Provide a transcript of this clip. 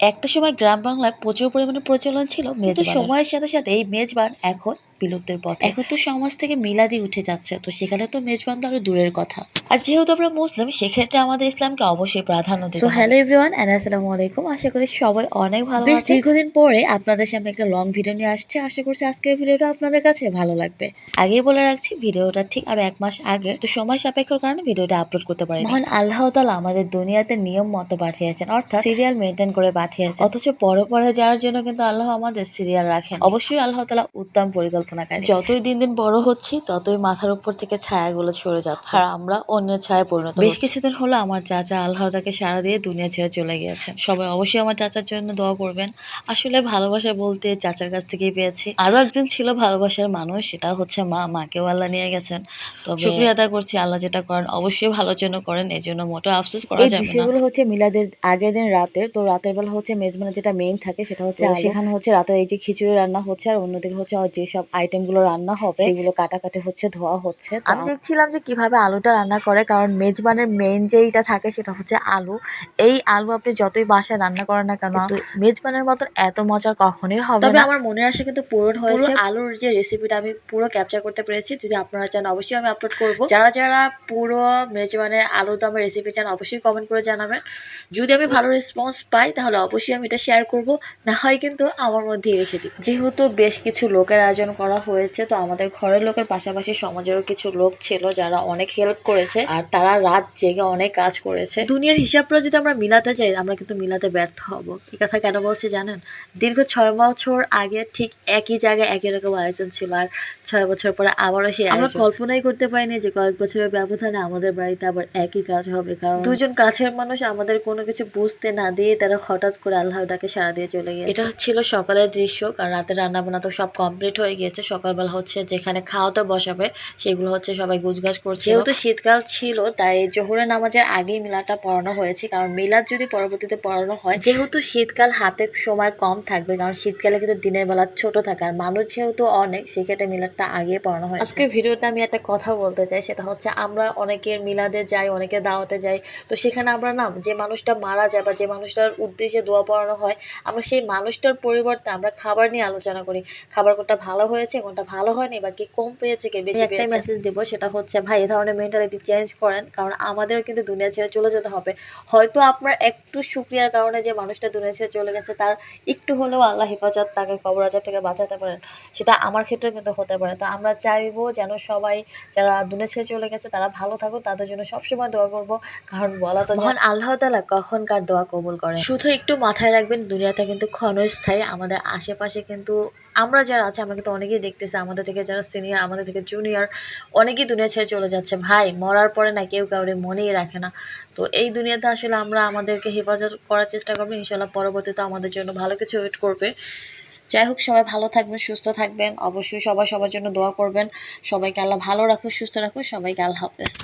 একটা সময় গ্রাম বাংলায় প্রচুর পরিমাণে প্রচলন ছিল কিন্তু মেজবানের। সময়ের সাথে সাথে এই মেজবান এখন বিলুপ্তের পথে। এখন তো সমাজ থেকে মিলাদি উঠে যাচ্ছে তো সেখানে তো মেজবান তো আরও দূরের কথা। আর যেহেতু আমরা মুসলিম সেক্ষেত্রে আমাদের ইসলামকে অবশ্যই প্রাধান্য দিতে So, হ্যালো এভরিওয়ান এন্ড আসসালামু আলাইকুম আশা করি সবাই অনেক ভালো বেশ দীর্ঘদিন পরে আপনাদের সামনে একটা লং ভিডিও নিয়ে আসছে। আশা করছি আজকের ভিডিওটা আপনাদের কাছে ভালো লাগবে। আগেই বলে রাখছি ভিডিওটা ঠিক আরও এক মাস আগে তো সময় সাপেক্ষর কারণে ভিডিওটা আপলোড করতে পারি মহান আল্লাহ তাআলা আমাদের দুনিয়াতে নিয়ম মতো পাঠিয়েছেন অর্থাৎ সিরিয়াল মেনটেন করে পাঠিয়েছেন। অথচ পরে পরে যাওয়ার জন্য কিন্তু আল্লাহ আমাদের সিরিয়াল রাখেন। অবশ্যই আল্লাহ তাআলা উত্তম পরিকল্পনাকারী যতই দিন দিন বড় হচ্ছি ততই মাথার উপর থেকে ছায়াগুলো সরে যাচ্ছে। আর আমরা অন্যের ছায়া পরিণত বেশ কিছুদিন হলো আমার চাচা আল্লাহ তাকে সারা দিয়ে দুনিয়া ছেড়ে চলে গিয়েছেন। সবাই অবশ্যই আমার চাচার জন্য দোয়া করবেন। আসলে ভালোবাসা বলতে চাচার কাছ থেকেই পেয়েছি। আরও একজন ছিল ভালোবাসার মানুষ সেটা হচ্ছে মা। মাকেও আল্লাহ নিয়ে গেছেন। তবে শুক্রিয়া আদা করছি। আল্লাহ যেটা করেন অবশ্যই ভালোর জন্য করেন। এই জন্য মোটেও আফসোস করা যাবে না। দৃশ্যগুলো হচ্ছে মিলাদের আগের দিন রাতের। তো রাতের বেলা হচ্ছে মেজবানের যেটা মেইন থাকে সেটা হচ্ছে সেখানে হচ্ছে রাতের এই যে খিচুড়ি রান্না হচ্ছে আর অন্যদিকে হচ্ছে যেসব আইটেমগুলো রান্না হবে সেগুলো কাটাকাটি হচ্ছে ধোয়া হচ্ছে আমি দেখছিলাম যে কীভাবে আলুটা রান্না করে কারণ মেজবানের মেইন যেইটা থাকে সেটা হচ্ছে আলু। এই আলু আপনি যতই বাসায় রান্না করেন না কেন মেজবানের মতন এত মজার কখনোই হবে তবে আমার মনের আশা কিন্তু পূরণ হয়েছে। আলুর যে রেসিপিটা আমি পুরো ক্যাপচার করতে পেরেছি যদি আপনারা চান অবশ্যই আমি আপলোড করব। যারা যারা পুরো মেজবানের আলু দমের রেসিপি চান অবশ্যই কমেন্ট করে জানাবেন। যদি আমি ভালো রেসপন্স পাই তাহলে অবশ্যই আমি এটা শেয়ার করব। না হয় কিন্তু আমার মধ্যেই রেখে দিই যেহেতু বেশ কিছু লোকের আয়োজন করা হয়েছে। তো আমাদের ঘরের লোকের পাশাপাশি সমাজেরও কিছু লোক ছিল যারা অনেক হেল্প করেছে আর তারা রাত জেগে অনেক কাজ করেছে। দুনিয়ার হিসাবটা যদি আমরা মিলাতে চাই আমরা কিন্তু মিলাতে ব্যর্থ হব। এই কথা কেন বলছি জানেন? দীর্ঘ ছয় বছর আগে ঠিক একই জায়গায় একই রকম আয়োজন ছিল আর ছয় বছর পরে আবারও সে আমরা কল্পনাই করতে পারিনি যে কয়েক বছরের ব্যবধানে আমাদের বাড়িতে আবার একই কাজ হবে। কারণ দুজন কাছের মানুষ আমাদের কোনো কিছু বুঝতে না দিয়ে তারা হঠাৎ করে আল্লাহ ডাকে সারা দিয়ে চলে গেছে এটা ছিল সকালের দৃশ্য কারণ রাতে রান্না বান্না তো সব কমপ্লিট হয়ে গিয়েছে সকালবেলা হচ্ছে যেখানে খাওয়াতে বসাবে সেগুলো হচ্ছে সবাই গুজগাছ করছে যেহেতু শীতকাল ছিল তাই জোহরের নামাজের আগেই মিলাটা পড়ানো হয়েছে কারণ মিলাদ যদি পরবর্তীতে পড়ানো হয় যেহেতু শীতকাল হাতে সময় কম থাকবে কারণ শীতকালে কিন্তু দিনের বেলা ছোট থাকে আর মানুষ যেহেতু অনেক সেক্ষেত্রে মিলাদটা আগে পড়ানো হয় আজকে ভিডিওতে আমি একটা কথা বলতে চাই সেটা হচ্ছে আমরা অনেকের মিলাদে যাই অনেকের দাওয়াতে যাই তো সেখানে আমরা না যে মানুষটা মারা যায় বা যে মানুষটার উদ্দেশ্যে দোয়া পড়ানো হয় আমরা সেই মানুষটার পরিবর্তে আমরা খাবার নিয়ে আলোচনা করি। খাবার কোনটা ভালো হয়েছে কোনটা ভালো হয়নি বা কি কম পেয়েছে কে বেশি একটাই মেসেজ দেবো সেটা হচ্ছে ভাই এই ধরনের মেন্টালিটি চেঞ্জ করেন কারণ আমাদেরও কিন্তু দুনিয়া ছেড়ে চলে যেতে হবে। হয়তো আপনার একটু সুক্রিয়ার কারণে যে মানুষটা দুনিয়া ছেড়ে চলে গেছে তার একটু হলেও আল্লাহ হেফাজত তাকে কবর আজাব থেকে বাঁচাতে পারেন। সেটা আমার ক্ষেত্রে কিন্তু হতে পারে। তো আমরা চাইব যেন সবাই যারা দুনিয়া ছেড়ে চলে গেছে তারা ভালো থাকুক। তাদের জন্য সবসময় দোয়া করব। কারণ বলা তো মহান আল্লাহ তালা কখন কার দোয়া কবুল করেন? শুধু একটু মাথায় রাখবেন দুনিয়াটা কিন্তু ক্ষণস্থায়ী। আমাদের আশেপাশে কিন্তু আমরা যারা আছে আমরা কিন্তু অনেকেই দেখতেছি, আমাদের থেকে যারা সিনিয়র আমাদের থেকে জুনিয়র অনেকেই দুনিয়া ছেড়ে চলে যাচ্ছে। ভাই, মরার পরে না কেউ কাউরে মনেই রাখে না। তো এই দুনিয়াতে আসলে আমরা আমাদেরকে হেফাজত করার চেষ্টা করব। ইনশাল্লাহ পরবর্তীতে আমাদের জন্য ভালো কিছু ওয়েট করবে। যাই হোক, সবাই ভালো থাকবেন, সুস্থ থাকবেন। অবশ্যই সবাই সবার জন্য দোয়া করবেন। সবাইকে আল্লাহ ভালো রাখুক, সুস্থ রাখুক। সবাইকে আল্লাহ হাফেজ।